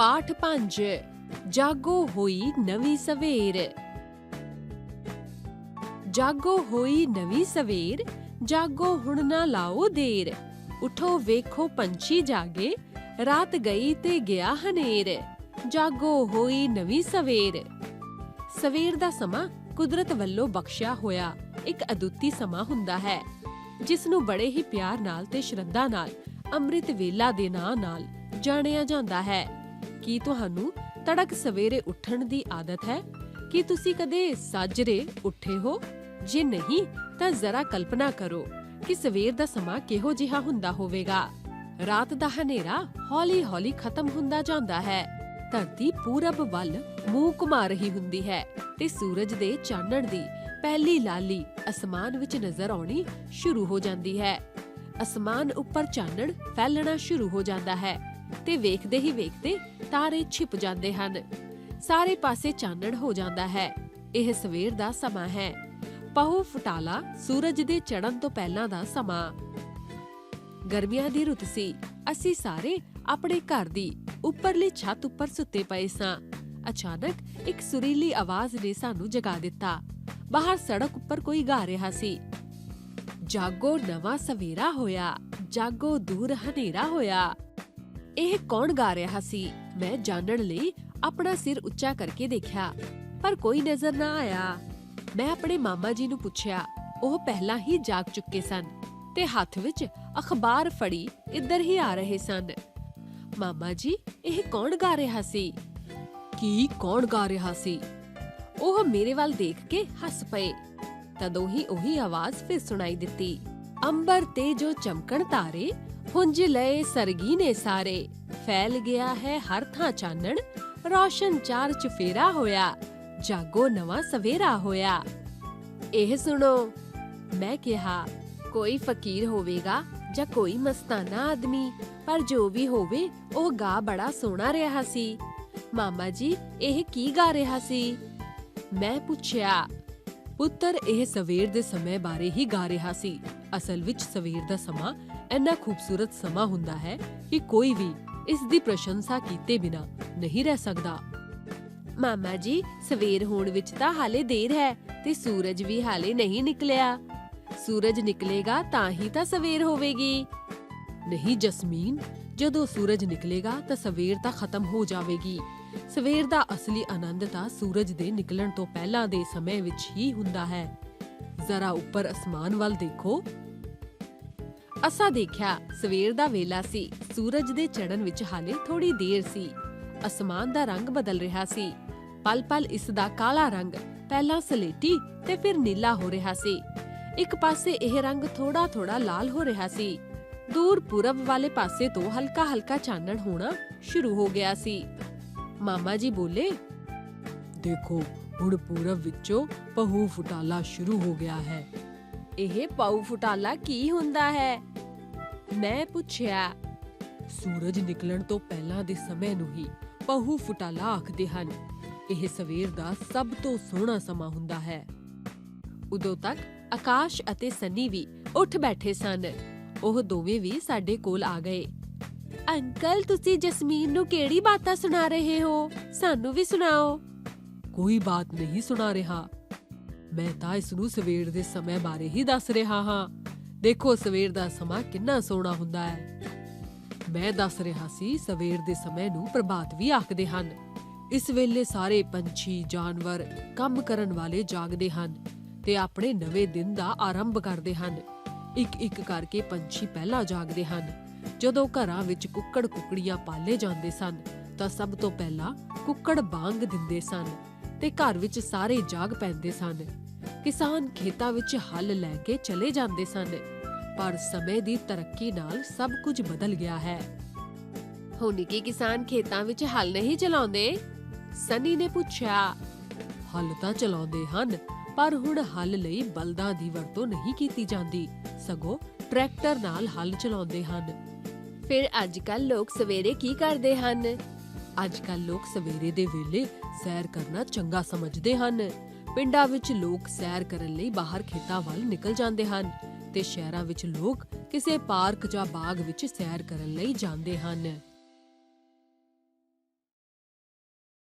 ਪਾਠ 5 ਜਾਗੋ ਹੋਈ ਨਵੀਂ ਸਵੇਰ। ਜਾਗੋ ਹੋਈ ਨਵੀਂ ਸਵੇਰ, ਜਾਗੋ ਹੁਣ ਨਾ ਲਾਓ ਦੇਰ। ਉਠੋ ਵੇਖੋ ਪੰਛੀ ਜਾਗੇ, ਰਾਤ ਗਈ ਤੇ ਗਿਆ ਹਨੇਰ। ਜਾਗੋ ਹੋਈ ਨਵੀਂ ਸਵੇਰ। ਸਵੇਰ ਦਾ ਸਮਾਂ ਕੁਦਰਤ ਵੱਲੋਂ ਬਖਸ਼ਿਆ ਹੋਇਆ ਇੱਕ ਅਦੁੱਤੀ ਸਮਾਂ ਹੁੰਦਾ ਹੈ ਜਿਸ ਨੂੰ ਬੜੇ ਹੀ ਪਿਆਰ ਨਾਲ ਤੇ ਸ਼ਰਧਾ ਨਾਲ ਅੰਮ੍ਰਿਤ ਵੇਲਾ ਦੇ ਨਾਂ ਨਾਲ ਜਾਣਿਆ ਜਾਂਦਾ ਹੈ। ਕੀ ਤੁਹਾਨੂੰ ਤੜਕ ਸਵੇਰੇ ਉੱਠਣ ਦੀ ਆਦਤ ਹੈ? ਕੀ ਤੁਸੀਂ ਕਦੇ ਸਾਜਰੇ ਉੱਠੇ ਹੋ? ਜੇ ਨਹੀਂ, ਤਾਂ ਜ਼ਰਾ ਕਲਪਨਾ ਕਰੋ ਕਿ ਸਵੇਰ ਦਾ ਸਮਾਂ ਕਿਹੋ ਜਿਹਾ ਹੁੰਦਾ ਹੋਵੇਗਾ। ਰਾਤ ਦਾ ਹਨੇਰਾ ਹੌਲੀ-ਹੌਲੀ ਖਤਮ ਹੁੰਦਾ ਜਾਂਦਾ ਹੈ। ਧਰਤੀ ਪੂਰਬ ਵੱਲ ਮੂੰਹ ਘੁਮਾ ਰਹੀ ਹੁੰਦੀ ਹੈ ਤੇ ਸੂਰਜ ਦੇ ਚਾਨਣ ਦੀ ਪਹਿਲੀ ਲਾਲੀ ਅਸਮਾਨ ਵਿੱਚ ਨਜ਼ਰ ਆਉਣੀ ਸ਼ੁਰੂ ਹੋ ਜਾਂਦੀ ਹੈ। ਅਸਮਾਨ ਉੱਪਰ ਚਾਨਣ ਫੈਲਣਾ ਸ਼ੁਰੂ ਹੋ ਜਾਂਦਾ ਹੈ। ਤੇ ਵੇਖਦੇ ਹੀ ਵੇਖਦੇ ਤਾਰੇ ਛਿਪ ਜਾਂਦੇ ਹਨ। ਸਾਰੇ ਪਾਸੇ ਚਾਨਣ ਹੋ ਜਾਂਦਾ ਹੈ। ਇਹ ਸਵੇਰ ਦਾ ਸਮਾਂ ਹੈ। ਪਹੂ ਫਟਾਲਾ ਸੂਰਜ ਦੇ ਚੜ੍ਹਨ ਤੋਂ ਪਹਿਲਾਂ ਦਾ ਸਮਾਂ। ਗਰਮੀਆਂ ਦੀ ਰੁੱਤ ਸੀ। ਅਸੀਂ ਸਾਰੇ ਆਪਣੇ ਘਰ ਦੀ ਉੱਪਰਲੀ ਛੱਤ ਉੱਪਰ ਸੁੱਤੇ ਪਏ ਸਾਂ। ਅਚਾਨਕ ਇੱਕ ਸੁਰੀਲੀ ਆਵਾਜ਼ ਨੇ ਸਾਨੂੰ ਜਗਾ ਦਿੱਤਾ। ਬਾਹਰ ਸੜਕ ਉੱਪਰ ਕੋਈ ਗਾ ਰਿਹਾ ਸੀ। ਜਾਗੋ ਨਵਾਂ ਸਵੇਰਾ ਹੋਇਆ। ਜਾਗੋ ਦੂਰ ਹਨੇਰਾ ਹੋਇਆ। ਇਹ ਕੌਣ ਗਾ ਰਿਹਾ ਸੀ? ਮੈਂ ਜਾਣਨ ਲਈ ਆਪਣਾ ਸਿਰ ਉੱਚਾ ਕਰਕੇ ਦੇਖਿਆ, ਪਰ ਕੋਈ ਨਜ਼ਰ ਨਾ ਆਇਆ। ਮੈਂ ਆਪਣੇ ਮਾਮਾ ਜੀ ਨੂੰ ਪੁੱਛਿਆ, ਉਹ ਪਹਿਲਾਂ ਹੀ ਜਾਗ ਚੁੱਕੇ ਸਨ ਤੇ ਹੱਥ ਵਿੱਚ ਅਖਬਾਰ ਫੜੀ ਇੱਧਰ ਹੀ ਆ ਰਹੇ ਸਨ। ਮਾਮਾ ਜੀ, ਇਹ ਕੌਣ ਗਾ ਰਿਹਾ ਸੀ? ਕੀ ਕੌਣ ਗਾ ਰਿਹਾ ਸੀ? ਉਹ ਮੇਰੇ ਵੱਲ ਦੇਖ ਕੇ ਹੱਸ ਪਏ। ਤਦੋਂ ਹੀ ਉਹੀ ਆਵਾਜ਼ ਫਿਰ ਸੁਣਾਈ ਦਿੱਤੀ, ਅੰਬਰ ਤੇ ਜੋ ਚਮਕਣ ਤਾਰੇ ਹੁੰਜ ਲਏ ਸਰਗੀ ਸਾਰੇ। ਫੈਲ ਗਿਆ ਹੈ ਹਰ ਥਾਂ ਚਾਨਣ, ਰੌਸ਼ਨ ਚਾਰ ਚਫੇਰਾ ਹੋਇਆ, ਜਾਗੋ ਨਵਾਂ ਸਵੇਰਾ ਹੋਇਆ। ਇਹ ਸੁਣੋ, ਮੈਂ ਕਿਹਾ, ਕੋਈ ਫਕੀਰ ਹੋਵੇਗਾ ਜਾਂ ਕੋਈ ਮਸਤਾਨਾ ਆਦਮੀ, ਪਰ ਜੋ ਵੀ ਹੋਵੇ, ਉਹ ਗਾ ਬੜਾ ਸੋਹਣਾ ਰਿਹਾ ਸੀ। ਮਾਮਾ ਜੀ, ਇਹ ਕੀ ਗਾ ਰਿਹਾ ਸੀ? ਮੈਂ ਪੁੱਛਿਆ, ਪੁੱਤਰ ਇਹ ਸਵੇਰ ਦੇ ਸਮੇਂ ਬਾਰੇ ਹੀ ਗਾ ਰਿਹਾ ਸੀ। ਅਸਲ ਵਿੱਚ ਸਵੇਰ ਦਾ ਸਮਾਂ ਇੰਨਾ ਖੂਬਸੂਰਤ ਸਮਾਂ ਹੁੰਦਾ ਹੈ ਕਿ ਕੋਈ ਵੀ ਇਸ ਦੀ ਪ੍ਰਸ਼ੰਸਾ ਕੀਤੇ ਬਿਨਾ ਨਹੀਂ ਰਹਿ ਸਕਦਾ। ਮਾਮਾ ਜੀ ਸਵੇਰ ਹੋਣ ਵਿੱਚ ਤਾਂ ਹਾਲੇ ਦੇਰ ਹੈ ਤੇ ਸੂਰਜ ਵੀ ਹਾਲੇ ਨਹੀਂ ਨਿਕਲਿਆ। ਸੂਰਜ ਨਿਕਲੇਗਾ ਤਾਂ ਹੀ ਤਾਂ ਸਵੇਰ ਹੋਵੇਗੀ। ਨਹੀਂ ਜਸਮੀਨ ਜਦੋਂ ਸੂਰਜ ਨਿਕਲੇਗਾ ਤਾਂ ਸਵੇਰ ਤਾਂ ਖਤਮ ਹੋ ਜਾਵੇਗੀ। ਸਵੇਰ ਦਾ ਅਸਲੀ ਆਨੰਦ ਤਾਂ ਸੂਰਜ ਦੇ ਨਿਕਲਣ ਤੋਂ ਪਹਿਲਾਂ ਦੇ ਸਮੇਂ ਵਿੱਚ ਹੀ ਹੁੰਦਾ ਹੈ। ਜ਼ਰਾ ਉੱਪਰ ਅਸਮਾਨ ਵੱਲ ਦੇਖੋ। ਅਸਾਂ ਦੇਖਿਆ ਸਵੇਰ ਦਾ ਵੇਲਾ ਸੀ, ਸੂਰਜ ਦੇ ਚੜ੍ਹਨ ਵਿੱਚ ਹਾਲੇ ਥੋੜੀ ਦੇਰ ਸੀ। ਅਸਮਾਨ ਦਾ ਰੰਗ ਬਦਲ ਰਿਹਾ ਸੀ। ਪਲ-ਪਲ ਇਸ ਦਾ ਕਾਲਾ ਰੰਗ, ਪਹਿਲਾਂ ਸਲੇਟੀ ਤੇ ਫਿਰ ਨੀਲਾ ਹੋ ਰਿਹਾ ਸੀ। ਇੱਕ ਪਾਸੇ ਇਹ ਰੰਗ ਥੋੜਾ-ਥੋੜਾ ਲਾਲ ਹੋ ਰਿਹਾ ਸੀ। ਦੂਰ ਪੂਰਬ ਵਾਲੇ ਪਾਸੇ ਤੋਂ ਹਲਕਾ-ਹਲਕਾ ਚਾਨਣ ਹੋਣਾ ਸ਼ੁਰੂ ਹੋ ਗਿਆ ਸੀ। ਮਾਮਾ ਜੀ ਬੋਲੇ, ਦੇਖੋ ਹੁਣ ਪੂਰਬ ਵਿੱਚੋਂ ਪਹੂ ਫੁਟਾਲਾ ਸ਼ੁਰੂ ਹੋ ਗਿਆ ਹੈ। ਇਹ ਪਹੂ ਫੁਟਾਲਾ ਕੀ ਹੁੰਦਾ ਹੈ? ਮੈਂ ਪੁੱਛਿਆ। ਸੂਰਜ ਨਿਕਲਣ ਤੋਂ ਪਹਿਲਾਂ ਦੇ ਸਮੇਂ ਨੂੰ ਹੀ ਪਹੂ ਫੁਟਾਲਾ ਆਖਦੇ ਹਨ। ਇਹ ਸਵੇਰ ਦਾ ਸਭ ਤੋਂ ਸੋਹਣਾ ਸਮਾਂ ਹੁੰਦਾ ਹੈ। ਉਦੋਂ ਤੱਕ ਆਕਾਸ਼ ਅਤੇ ਸਨੀ ਵੀ ਉੱਠ ਬੈਠੇ ਸਨ। ਉਹ ਦੋਵੇਂ ਵੀ ਸਾਡੇ ਕੋਲ ਆ ਗਏ। ਅੰਕਲ ਤੁਸੀਂ ਜਸਮੀਨ ਨੂੰ ਕਿਹੜੀ ਬਾਤਾਂ ਸੁਣਾ ਰਹੇ ਹੋ? ਸਾਨੂੰ ਵੀ ਸੁਣਾਓ। ਕੋਈ ਬਾਤ ਨਹੀਂ ਸੁਣਾ ਰਿਹਾ। ਮੈਂ ਤਾਂ ਇਸ ਨੂੰ ਸਵੇਰ ਦੇ ਸਮੇਂ ਬਾਰੇ ਹੀ ਦੱਸ ਰਿਹਾ ਹਾਂ। ਦੇਖੋ ਸਵੇਰ ਦਾ ਸਮਾਂ ਕਿੰਨਾ ਸੋਹਣਾ ਹੁੰਦਾ ਹੈ। ਮੈਂ ਦੱਸ ਰਿਹਾ ਸੀ ਸਵੇਰ ਦੇ ਸਮੇਂ ਨੂੰ ਪ੍ਰਭਾਤ ਵੀ ਆਖਦੇ ਹਨ। ਇਸ ਵੇਲੇ ਸਾਰੇ ਪੰਛੀ, ਜਾਨਵਰ ਕੰਮ ਕਰਨ ਵਾਲੇ ਜਾਗਦੇ ਹਨ ਤੇ ਆਪਣੇ ਨਵੇਂ ਦਿਨ ਦਾ ਆਰੰਭ ਕਰਦੇ ਹਨ। ਇੱਕ ਇੱਕ ਕਰਕੇ ਪੰਛੀ ਪਹਿਲਾਂ ਜਾਗਦੇ ਹਨ। ਜਦੋਂ ਘਰਾਂ ਵਿੱਚ ਕੁੱਕੜ ਕੁੱਕੜੀਆਂ ਪਾਲੇ ਜਾਂਦੇ ਸਨ ਤਾਂ ਸਭ ਤੋਂ ਪਹਿਲਾਂ ਕੁੱਕੜ ਬਾਂਗ ਦਿੰਦੇ ਸਨ। ਤੇ ਘਰ ਵਿੱਚ ਸਾਰੇ ਜਾਗ ਪੈਂਦੇ ਸਨ। ਕਿਸਾਨ ਖੇਤਾਂ ਵਿੱਚ ਹੱਲ ਲੈ ਕੇ ਚਲੇ ਜਾਂਦੇ ਸਨ, ਪਰ ਸਮੇਂ ਦੀ ਤਰੱਕੀ ਨਾਲ ਸਭ ਕੁਝ ਬਦਲ ਗਿਆ ਹੈ। ਹੁਣ ਕੀ ਕਿਸਾਨ ਖੇਤਾਂ ਵਿੱਚ ਹੱਲ ਨਹੀਂ ਚਲਾਉਂਦੇ? ਸਨੀ ਨੇ ਪੁੱਛਿਆ, ਹੱਲ ਤਾਂ ਚਲਾਉਂਦੇ ਹਨ, ਪਰ ਹੁਣ ਹੱਲ ਲਈ ਬਲਦਾਂ ਦੀ ਵਰਤੋਂ ਨਹੀਂ ਕੀਤੀ ਜਾਂਦੀ। ਸਗੋਂ ਟਰੈਕਟਰ ਨਾਲ ਹੱਲ ਚਲਾਉਂਦੇ ਹਨ। ਫਿਰ ਅੱਜ ਕੱਲ ਲੋਕ ਸਵੇਰੇ ਕੀ ਕਰਦੇ ਹਨ? ਅੱਜ ਕੱਲ ਲੋਕ ਸਵੇਰੇ ਦੇ ਵੇਲੇ ਸੈਰ ਕਰਨਾ ਚੰਗਾ ਸਮਝਦੇ ਹਨ। ਪਿੰਡਾਂ ਵਿੱਚ ਲੋਕ ਸੈਰ ਕਰਨ ਲਈ ਬਾਹਰ ਖੇਤਾਂ ਵੱਲ ਨਿਕਲ ਜਾਂਦੇ ਹਨ ਤੇ ਸ਼ਹਿਰਾਂ ਵਿੱਚ ਲੋਕ ਕਿਸੇ ਪਾਰਕ ਜਾਂ ਬਾਗ ਵਿੱਚ ਸੈਰ ਕਰਨ ਲਈ ਜਾਂਦੇ ਹਨ।